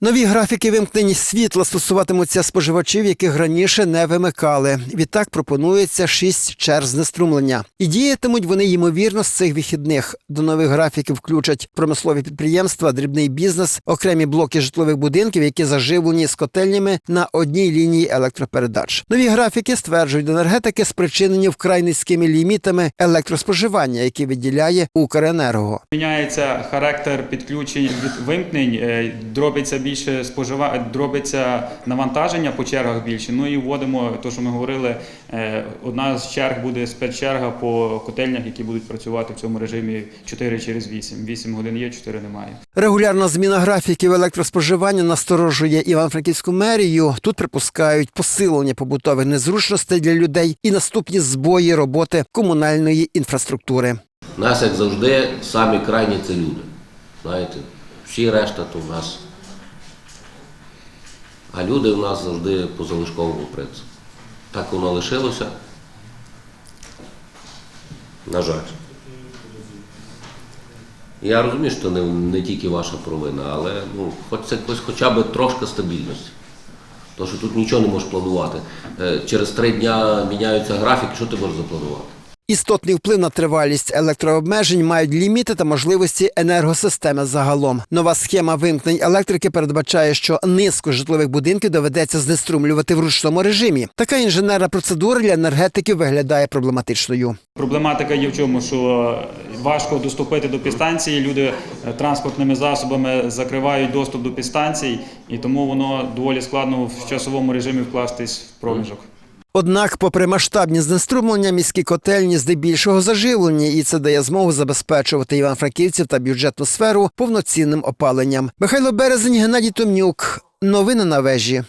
Нові графіки вимкнень світла стосуватимуться споживачів, яких раніше не вимикали. Відтак пропонується шість черг знеструмлення. І діятимуть вони ймовірно з цих вихідних. До нових графіків включать промислові підприємства, дрібний бізнес, окремі блоки житлових будинків, які заживлені з котельнями на одній лінії електропередач. Нові графіки стверджують енергетики, спричинені вкрай низькими лімітами електроспоживання, які виділяє Укренерго. Міняється характер підключень від вимкнень, е, дробиться більше спожива... дробиться навантаження по чергах більше. Ну і вводимо те, що ми говорили. е, Одна з черг буде спецчерга по котельнях, які будуть працювати в цьому режимі 4 через 8. 8 годин є, 4 немає. Регулярна зміна графіків електроспоживання насторожує Івано-Франківську мерію. Тут припускають посилення побутових незручностей для людей і наступні збої роботи комунальної інфраструктури. У нас, як завжди, самі крайні це люди. Знаєте, всі решта то в нас. А люди в нас завжди по залишковому принципу. Так воно лишилося. На жаль. Я розумію, що не, не тільки ваша провина, але ну, хоч це хоча б трошки стабільності. Тому що тут нічого не можеш планувати. Е, Через три дня міняються графіки, що ти можеш запланувати? Істотний вплив на тривалість електрообмежень мають ліміти та можливості енергосистеми загалом. Нова схема вимкнень електрики передбачає, що низку житлових будинків доведеться знеструмлювати в ручному режимі. Така інженерна процедура для енергетиків виглядає проблематичною. Проблематика є в чому, що важко доступити до підстанції. Люди е, транспортними засобами закривають доступ до підстанцій, і тому воно доволі складно в часовому режимі вкластись в проміжок. Однак, попри масштабні знеструмлення, міські котельні здебільшого заживлені, і це дає змогу забезпечувати іван-франківців та бюджетну сферу повноцінним опаленням. Михайло Березень, Геннадій Томнюк. Новини на вежі.